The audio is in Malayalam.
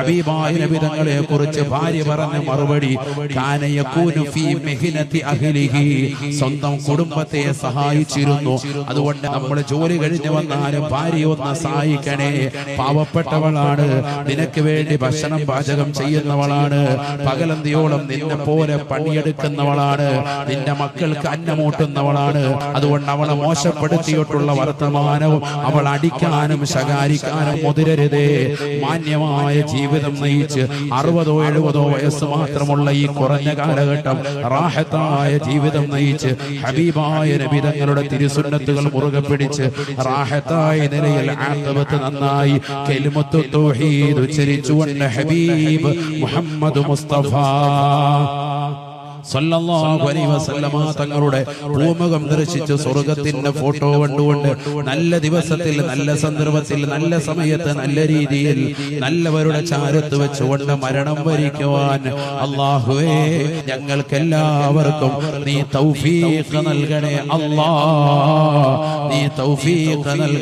ഹബീബായ നബിതങ്ങളെ കുറിച്ച് ഭാര്യ പറഞ്ഞ മറുപടി സ്വന്തം കുടുംബത്തെ സഹായിച്ചിരുന്നു. അതുകൊണ്ട് നമ്മൾ ജോലി കഴിഞ്ഞു വന്നാലും ഭാര്യ ഒന്ന് സഹായിക്കണേ. പാവപ്പെട്ടവളാണ്. നിനക്ക് വേണ്ടി ഭക്ഷണം പാചകം ചെയ്യുന്നവളാണ്. പകലന്തിയോളം നിന്നെ പോലെ പണിയെടുക്കുന്നവളാണ്. നിന്റെ മക്കൾക്ക് അന്നമൂട്ടുന്നവളാണ് അതുകൊണ്ട് അവളെ മോശപ്പെടുത്തിയിട്ടുള്ള വർത്തമാനവും അവൾ അടിക്കാനും ശകാരിക്കാനും മുതിരരുതേ. മാന്യമായ ജീവിതം നയിച്ച് അറുപതോ എഴുപതോ വയസ്സ് മാത്രമുള്ള ഈ കുറഞ്ഞ കാലഘട്ടം റാഹത്തായ ജീവിതം നയിച്ച് ഹബീബായ നബിതങ്ങളുടെ തിരുസുന്നത്തുകൾ മുറുകെ പിടിച്ച് റാഹത്തായ നിലയിൽ ആത്മത്ത് നന്നായി കെലിമത്തു തൗഹീദ് ഉച്ചരിച്ചുകൊണ്ട് ഹബീബ് മുഹമ്മദ് മുസ്തഫ. തങ്ങളുടെ ഭൂമുഖം ദർശിച്ച് സ്വർഗത്തിന്റെ ഫോട്ടോ കണ്ടുകൊണ്ട് നല്ല ദിവസത്തിൽ നല്ല സന്ദർഭത്തിൽ നല്ല സമയത്ത് നല്ല രീതിയിൽ നല്ലവരുടെ ചാരത്ത് വെച്ചുകൊണ്ട് മരണം വരിക്കുവാൻ അള്ളാഹുവേ ഞങ്ങൾക്ക് എല്ലാവർക്കും നീ തൗഫീഖ് നൽകണേ അല്ലാ നീ തൗഫീഖ് നൽകണേ